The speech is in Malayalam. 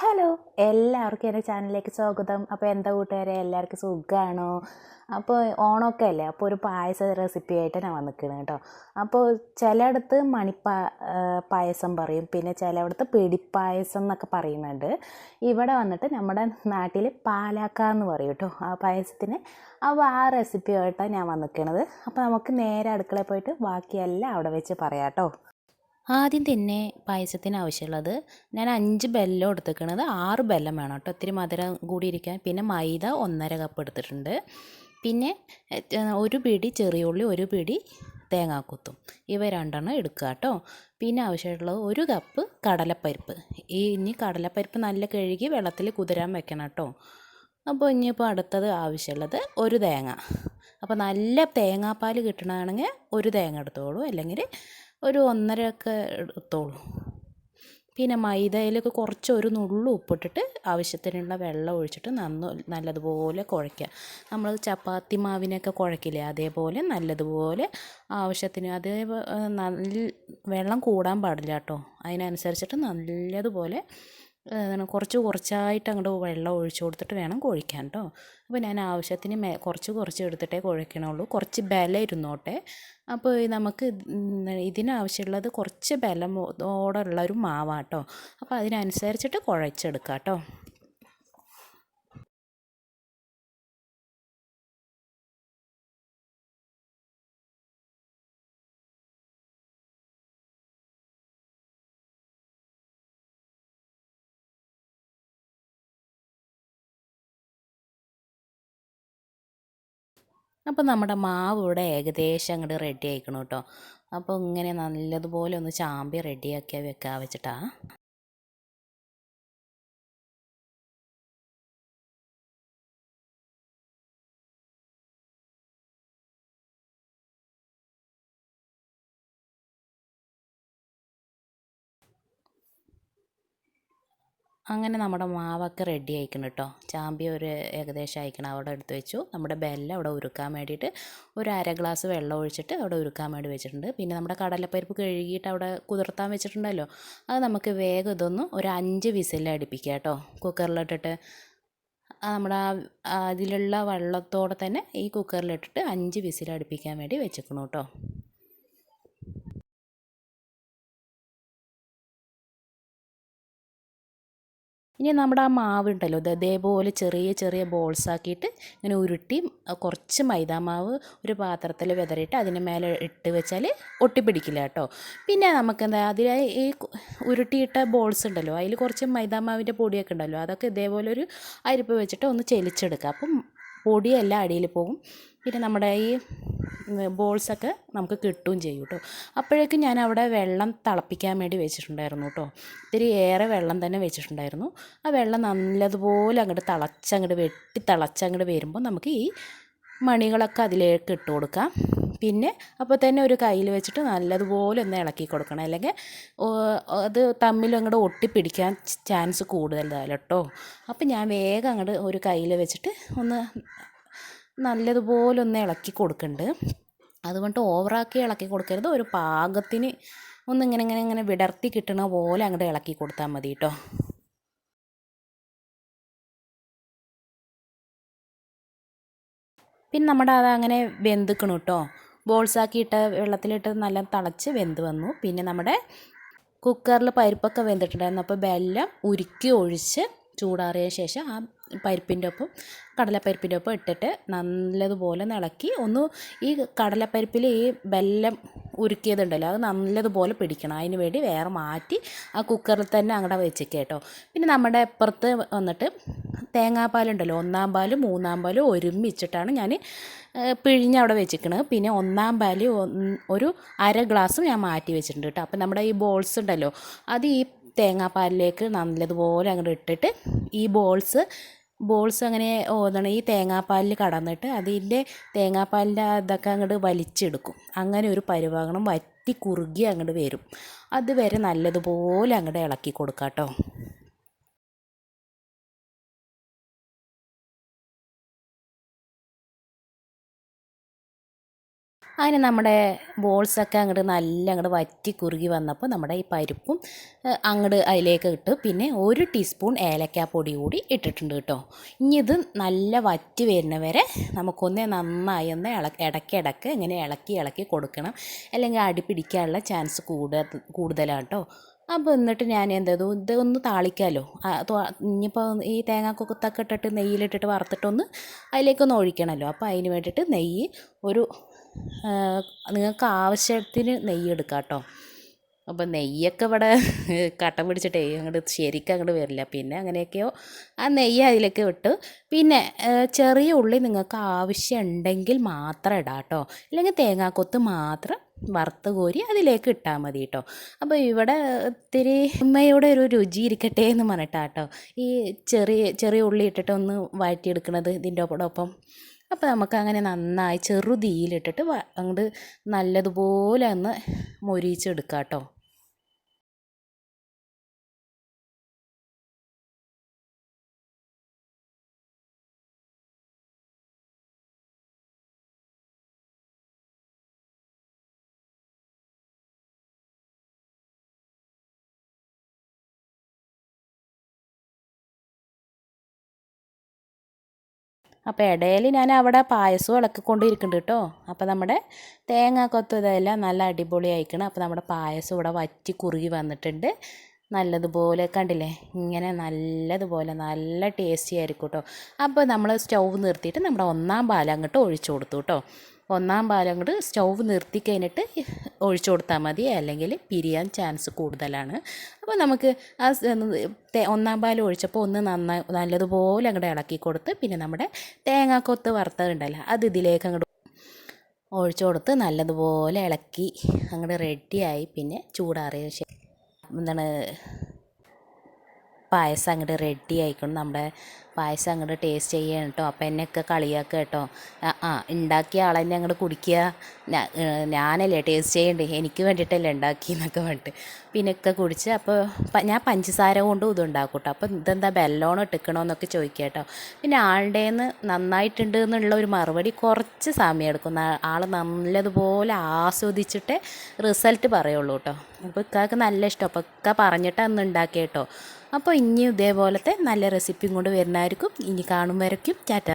ഹലോ എല്ലാവർക്കും എന്റെ ചാനലിലേക്ക് സ്വാഗതം. അപ്പോൾ എന്താ കൂട്ടുകാരെ? എല്ലാവർക്കും സുഖമാണോ അപ്പോൾ ഓണമൊക്കെ അല്ലേ അപ്പോൾ ഒരു പായസ റെസിപ്പി ആയിട്ട് ഞാൻ വന്നിരിക്കുന്നത് കേട്ടോ. അപ്പോൾ ചിലയിടത്ത് മണിപ്പാ പായസം പറയും. പിന്നെ ചിലയിടത്ത് പിടിപ്പായസം എന്നൊക്കെ പറയുന്നുണ്ട്. ഇവിടെ വന്നിട്ട് നമ്മുടെ നാട്ടിൽ പാലാക്ക എന്ന് പറയും കേട്ടോ. ആ പായസത്തിന് അപ്പോൾ ആ റെസിപ്പിയായിട്ടാണ് ഞാൻ വന്നിരിക്കുന്നത് അപ്പോൾ നമുക്ക് നേരെ അടുക്കളയിൽ പോയിട്ട് ബാക്കിയെല്ലാം അവിടെ വെച്ച് പറയാം കേട്ടോ. ആദ്യം തന്നെ പായസത്തിന് ആവശ്യമുള്ളത് ഞാൻ അഞ്ച് ബെല്ലം എടുത്തിരിക്കുന്നത് ആറ് ബെല്ലം വേണം കേട്ടോ. ഒത്തിരി മധുരം കൂടി ഇരിക്കാൻ പിന്നെ മൈദ ഒന്നര കപ്പ് എടുത്തിട്ടുണ്ട്. പിന്നെ ഒരു പിടി ചെറിയ ഉള്ളി ഒരു പിടി തേങ്ങാക്കൊത്തും. ഇവ രണ്ടെണ്ണം എടുക്കുക കേട്ടോ. പിന്നെ ആവശ്യമുള്ളത് ഒരു കപ്പ് കടലപ്പരിപ്പ്. ഈ ഇനി കടലപ്പരിപ്പ് നല്ല കഴുകി വെള്ളത്തിൽ കുതിരാൻ വെക്കണം കേട്ടോ. അപ്പോൾ ഇനിയിപ്പോൾ അടുത്തത് ആവശ്യമുള്ളത് ഒരു തേങ്ങ. അപ്പോൾ നല്ല തേങ്ങാപ്പാൽ കിട്ടണമെങ്കിൽ ഒരു തേങ്ങ എടുത്തോളൂ. അല്ലെങ്കിൽ ഒരു ഒന്നര ഒക്കെ എടുത്തോളൂ. പിന്നെ മൈദയിലൊക്കെ കുറച്ച് ഒരു നുള്ളു ഉപ്പിട്ടിട്ട് ആവശ്യത്തിനുള്ള വെള്ളം ഒഴിച്ചിട്ട് നന്ന് നല്ലതുപോലെ കുഴയ്ക്കുക. നമ്മൾ ചപ്പാത്തി മാവിനൊക്കെ കുഴക്കില്ലേ അതേപോലെ നല്ലതുപോലെ ആവശ്യത്തിന് അതേ നല്ല വെള്ളം കൂടാൻ പാടില്ല കേട്ടോ. അതിനനുസരിച്ചിട്ട് നല്ലതുപോലെ കുറച്ച് കുറച്ചായിട്ട് അങ്ങോട്ട് വെള്ളം ഒഴിച്ചു കൊടുത്തിട്ട് വേണം കുഴിക്കാൻ കേട്ടോ അപ്പോൾ ഞാൻ ആവശ്യത്തിന് മേ കുറച്ച് കുറച്ച് എടുത്തിട്ടേ കുഴക്കണുള്ളൂ. കുറച്ച് ബലം ഇരുന്നോട്ടെ. അപ്പോൾ നമുക്ക് ഇത് ഇതിനാവശ്യമുള്ളത് കുറച്ച് ബലം ഓടുള്ള ഒരു മാവാട്ടോ അപ്പോൾ അതിനനുസരിച്ചിട്ട് കുഴച്ചെടുക്കാം കേട്ടോ അപ്പോൾ നമ്മുടെ മാവ് ഇവിടെ ഏകദേശം അങ്ങോട്ട് റെഡി ആയിക്കണം കേട്ടോ അപ്പോൾ ഇങ്ങനെ നല്ലതുപോലെ ഒന്ന് ചാമ്പി റെഡിയാക്കി വെക്കാൻ വെച്ചിട്ടാ. അങ്ങനെ നമ്മുടെ മാവൊക്കെ റെഡി ആയിക്കണം കേട്ടോ ചാമ്പി ഒരു ഏകദേശം അയക്കണം അവിടെ എടുത്ത് വെച്ചു. നമ്മുടെ ബെല്ല അവിടെ ഉരുക്കാൻ വേണ്ടിയിട്ട് ഒരു അര ഗ്ലാസ് വെള്ളം ഒഴിച്ചിട്ട് അവിടെ ഉരുക്കാൻ വേണ്ടി വെച്ചിട്ടുണ്ട്. പിന്നെ നമ്മുടെ കടലപ്പരിപ്പ് കഴുകിയിട്ട് അവിടെ കുതിർത്താൻ വെച്ചിട്ടുണ്ടല്ലോ. അത് നമുക്ക് വേഗം ഇതൊന്ന് ഒരു അഞ്ച് വിസിൽ അടുപ്പിക്കുക കേട്ടോ കുക്കറിലിട്ടിട്ട് നമ്മുടെ അതിലുള്ള വെള്ളത്തോടെ തന്നെ ഈ കുക്കറിലിട്ടിട്ട് അഞ്ച് വിസിൽ അടുപ്പിക്കാൻ വേണ്ടി വെച്ചേക്കണം കേട്ടോ ഇനി നമ്മുടെ ആ മാവ് ഉണ്ടല്ലോ ഇത് ഇതേപോലെ ചെറിയ ചെറിയ ബോൾസ് ആക്കിയിട്ട് ഇങ്ങനെ ഉരുട്ടി കുറച്ച് മൈദാമാവ് ഒരു പാത്രത്തിൽ വിതറിയിട്ട് അതിന് മേലെ ഇട്ട് വെച്ചാൽ ഒട്ടിപ്പിടിക്കില്ല കേട്ടോ. പിന്നെ നമുക്ക് എന്താ അതിൽ ഈ ഉരുട്ടിയിട്ട ബോൾസ് ഉണ്ടല്ലോ അതിൽ കുറച്ച് മൈദാമാവിന്റെ പൊടിയൊക്കെ ഉണ്ടല്ലോ അതൊക്കെ ഇതേപോലെ ഒരു അരിപ്പ് വെച്ചിട്ട് ഒന്ന് ചെലിച്ചെടുക്കുക. അപ്പം പൊടിയെല്ലാം അടിയിൽ പോകും. പിന്നെ നമ്മുടെ ഈ ബോൾസൊക്കെ നമുക്ക് കിട്ടുകയും ചെയ്യും കേട്ടോ. അപ്പോഴേക്കും ഞാൻ അവിടെ വെള്ളം തിളപ്പിക്കാൻ വേണ്ടി വെച്ചിട്ടുണ്ടായിരുന്നു കേട്ടോ. ഇത്തിരി ഏറെ വെള്ളം തന്നെ വെച്ചിട്ടുണ്ടായിരുന്നു. ആ വെള്ളം നല്ലതുപോലെ അങ്ങോട്ട് തിളച്ചങ്ങോട്ട് വെട്ടി തിളച്ചങ്ങോട്ട് വരുമ്പോൾ നമുക്ക് ഈ മണികളൊക്കെ അതിലേക്ക് ഇട്ട് കൊടുക്കാം. പിന്നെ അപ്പോൾ തന്നെ ഒരു കയ്യിൽ വെച്ചിട്ട് നല്ലതുപോലെ ഒന്ന് ഇളക്കി കൊടുക്കണം. അല്ലെങ്കിൽ അത് തമ്മിൽ അങ്ങോട്ട് ഒട്ടിപ്പിടിക്കാൻ ചാൻസ് കൂടുതലാണ് കേട്ടോ. അപ്പോൾ ഞാൻ വേഗം അങ്ങോട്ട് ഒരു കയ്യിൽ വെച്ചിട്ട് ഒന്ന് നല്ലതുപോലെ ഒന്ന് ഇളക്കി കൊടുക്കുന്നുണ്ട് അതുകൊണ്ട് ഓവറാക്കി ഇളക്കി കൊടുക്കരുത്. ഒരു പാകത്തിന് ഒന്ന് ഇങ്ങനെ ഇങ്ങനെ ഇങ്ങനെ വിടർത്തി കിട്ടണ പോലെ അങ്ങോട്ട് ഇളക്കി കൊടുത്താൽ മതി കേട്ടോ പിന്നെ നമ്മുടെ അത് അങ്ങനെ വെന്തിക്കണം കേട്ടോ ബോൾസാക്കിയിട്ട് വെള്ളത്തിലിട്ട് നല്ല തിളച്ച് വെന്ത് വന്നു. പിന്നെ നമ്മുടെ കുക്കറിൽ പരിപ്പൊക്കെ വെന്തിട്ടുണ്ടായിരുന്നു. അപ്പോൾ വെല്ലം ഉരുക്കി ഒഴിച്ച് ചൂടാറിയ ശേഷം ആ പരിപ്പിന്റെ ഒപ്പം കടലപ്പരിപ്പിന്റെ ഒപ്പം ഇട്ടിട്ട് നല്ലതുപോലെ ഇളക്കി ഒന്ന് ഈ കടലപ്പരിപ്പിൽ ഈ ബെല്ലം ഉരുക്കിയതുണ്ടല്ലോ അത് നല്ലതുപോലെ പിടിക്കണം. അതിന് വേണ്ടി വേറെ മാറ്റി ആ കുക്കറിൽ തന്നെ അങ്ങോട്ട് വെച്ചേക്കാം കേട്ടോ. പിന്നെ നമ്മുടെ അപ്പുറത്ത് വന്നിട്ട് തേങ്ങാപ്പാലുണ്ടല്ലോ ഒന്നാം പാലും മൂന്നാം പാലും ഒരുമിച്ചിട്ടാണ് ഞാൻ പിഴിഞ്ഞ് അവിടെ വെച്ചിരിക്കണത് പിന്നെ ഒന്നാം പാൽ ഒരു അര ഗ്ലാസ് ഞാൻ മാറ്റി വെച്ചിട്ടുണ്ട് കേട്ടോ. അപ്പം നമ്മുടെ ഈ ബോൾസ് ഉണ്ടല്ലോ അത് ഈ തേങ്ങാപ്പാലിലേക്ക് നല്ലതുപോലെ അങ്ങോട്ട് ഇട്ടിട്ട് ഈ ബോൾസ് ബോൾസ് അങ്ങനെ ഓതണം ഈ തേങ്ങാപ്പാലിൽ കടന്നിട്ട് അതിന്റെ തേങ്ങാപ്പാലിന്റെ ഇതൊക്കെ അങ്ങോട്ട് വലിച്ചെടുക്കും. അങ്ങനെ ഒരു പരുവാകണം വറ്റി കുറുകി അങ്ങോട്ട് വരും. അതുവരെ നല്ലതുപോലെ അങ്ങോട്ട് ഇളക്കി കൊടുക്കാം കേട്ടോ അങ്ങനെ നമ്മുടെ ബോൾസൊക്കെ അങ്ങോട്ട് നല്ല അങ്ങോട്ട് വറ്റി കുറുകി വന്നപ്പോൾ നമ്മുടെ ഈ പരിപ്പും അങ്ങോട്ട് അതിലേക്ക് ഇട്ട് പിന്നെ ഒരു ടീസ്പൂൺ ഏലക്കാപ്പൊടി കൂടി ഇട്ടിട്ടുണ്ട് കേട്ടോ. ഇനി ഇത് നല്ല വറ്റി വരുന്ന വരെ നമുക്കൊന്ന് നന്നായി ഒന്ന് ഇള ഇടയ്ക്കിടയ്ക്ക് ഇങ്ങനെ ഇളക്കി ഇളക്കി കൊടുക്കണം. അല്ലെങ്കിൽ അടി പിടിക്കാനുള്ള ചാൻസ് കൂടുതൽ കൂടുതലാണ് കേട്ടോ. അപ്പോൾ എന്നിട്ട് ഞാൻ എന്ത് ചെയ്തു? ഇത് ഒന്ന് താളിക്കാമല്ലോ ഇനിയിപ്പോൾ ഈ തേങ്ങാക്കൊത്തൊക്കെ ഇട്ടിട്ട് നെയ്യിലിട്ടിട്ട് വറുത്തിട്ടൊന്ന് അതിലേക്കൊന്ന് ഒഴിക്കണമല്ലോ. അപ്പോൾ അതിന് വേണ്ടിയിട്ട് നെയ്യ് ഒരു നിങ്ങൾക്ക് ആവശ്യത്തിന് നെയ്യ് എടുക്കാം കേട്ടോ. അപ്പോൾ നെയ്യൊക്കെ ഇവിടെ കട്ട പിടിച്ചിട്ടേ അങ്ങോട്ട് ശരിക്കും അങ്ങോട്ട് വരില്ല. പിന്നെ അങ്ങനെയൊക്കെയോ ആ നെയ്യ് അതിലേക്ക് വിട്ട് പിന്നെ ചെറിയ ഉള്ളി നിങ്ങൾക്ക് ആവശ്യം ഉണ്ടെങ്കിൽ മാത്രം ഇടാം കേട്ടോ. അല്ലെങ്കിൽ തേങ്ങാക്കൊത്ത് മാത്രം വറുത്ത് കോരി അതിലേക്ക് ഇട്ടാൽ മതി കേട്ടോ. അപ്പോൾ ഇവിടെ ഇത്തിരി ഉമ്മയുടെ ഒരു രുചി ഇരിക്കട്ടെ എന്ന് പറഞ്ഞിട്ടാട്ടോ ഈ ചെറിയ ചെറിയ ഉള്ളി ഇട്ടിട്ട് ഒന്ന് വഴറ്റിയെടുക്കണത് ഇതിന്റെ ഒപ്പം. അപ്പോൾ നമുക്ക് അങ്ങനെ നന്നായി ചെറുതീയിലിട്ടിട്ട് അങ്ങോട്ട് നല്ലതുപോലെ ഒന്ന് മൊരിച്ചെടുക്കാം കേട്ടോ അപ്പോൾ ഇടയിൽ ഞാൻ അവിടെ പായസവും ഇളക്കിക്കൊണ്ടിരിക്കുന്നുണ്ട് കേട്ടോ. അപ്പോൾ നമ്മുടെ തേങ്ങാക്കൊത്തും ഇതെല്ലാം നല്ല അടിപൊളി ആയിക്കണം. അപ്പോൾ നമ്മുടെ പായസം ഇവിടെ വറ്റി കുറുകി വന്നിട്ടുണ്ട്. നല്ലതുപോലെ കണ്ടില്ലേ? ഇങ്ങനെ നല്ലതുപോലെ നല്ല ടേസ്റ്റി ആയിരിക്കും കേട്ടോ. അപ്പോൾ നമ്മൾ സ്റ്റൗ നിർത്തിയിട്ട് നമ്മുടെ ഒന്നാം പാൽ അങ്ങോട്ട് ഒഴിച്ചു കൊടുത്തു കേട്ടോ. ഒന്നാം പാൽ അങ്ങോട്ട് സ്റ്റൗവ് നിർത്തി കഴിഞ്ഞിട്ട് ഒഴിച്ചു കൊടുത്താൽ മതി. അല്ലെങ്കിൽ പിരിയാൻ ചാൻസ് കൂടുതലാണ്. അപ്പോൾ നമുക്ക് ആ ഒന്നാം പാൽ ഒഴിച്ചപ്പോൾ ഒന്ന് നന്നായി നല്ലതുപോലെ അങ്ങോട്ട് ഇളക്കി കൊടുത്ത് പിന്നെ നമ്മുടെ തേങ്ങാക്കൊത്ത് വറുത്തതുണ്ടല്ലോ അത് ഇതിലേക്ക് അങ്ങോട്ട് ഒഴിച്ചു കൊടുത്ത് നല്ലതുപോലെ ഇളക്കി അങ്ങോട്ട് റെഡിയായി പിന്നെ ചൂടാറിയ എന്താണ് പായസം അങ്ങോട്ട് റെഡി ആയിക്കണം. നമ്മുടെ പായസം അങ്ങോട്ട് ടേസ്റ്റ് ചെയ്യണം കേട്ടോ അപ്പം എന്നെയൊക്കെ കളിയാക്കുക കേട്ടോ ആ ഉണ്ടാക്കിയ ആളെന്നെ അങ്ങോട്ട് കുടിക്കുക ഞാനല്ലേ ടേസ്റ്റ് ചെയ്യണ്ടേ? എനിക്ക് വേണ്ടിയിട്ടല്ലേ ഉണ്ടാക്കി എന്നൊക്കെ പറഞ്ഞിട്ട്. പിന്നെ ഒക്കെ കുടിച്ച് അപ്പോൾ ഞാൻ പഞ്ചസാര കൊണ്ടും ഇതുണ്ടാക്കും കേട്ടോ അപ്പം ഇതെന്താ ബെല്ലോണം ഇട്ടിക്കണമെന്നൊക്കെ ചോദിക്കുക കേട്ടോ പിന്നെ ആളുടെ നിന്ന് നന്നായിട്ടുണ്ട് എന്നുള്ള ഒരു മറുപടി കുറച്ച് സമയം എടുക്കും. ആൾ നല്ലതുപോലെ ആസ്വദിച്ചിട്ട് റിസൾട്ട് പറയുള്ളൂ കേട്ടോ അപ്പോൾ ഇക്കാക്ക് നല്ല ഇഷ്ടം. അപ്പോൾ ഇക്ക പറഞ്ഞിട്ട് അന്ന് ഉണ്ടാക്കിയ കേട്ടോ അപ്പോൾ ഇനി ഇതേപോലത്തെ നല്ല റെസിപ്പിയും കൊണ്ട് വരുന്നതായിരിക്കും. ഇനി കാണും വരയ്ക്കും. ചാറ്റ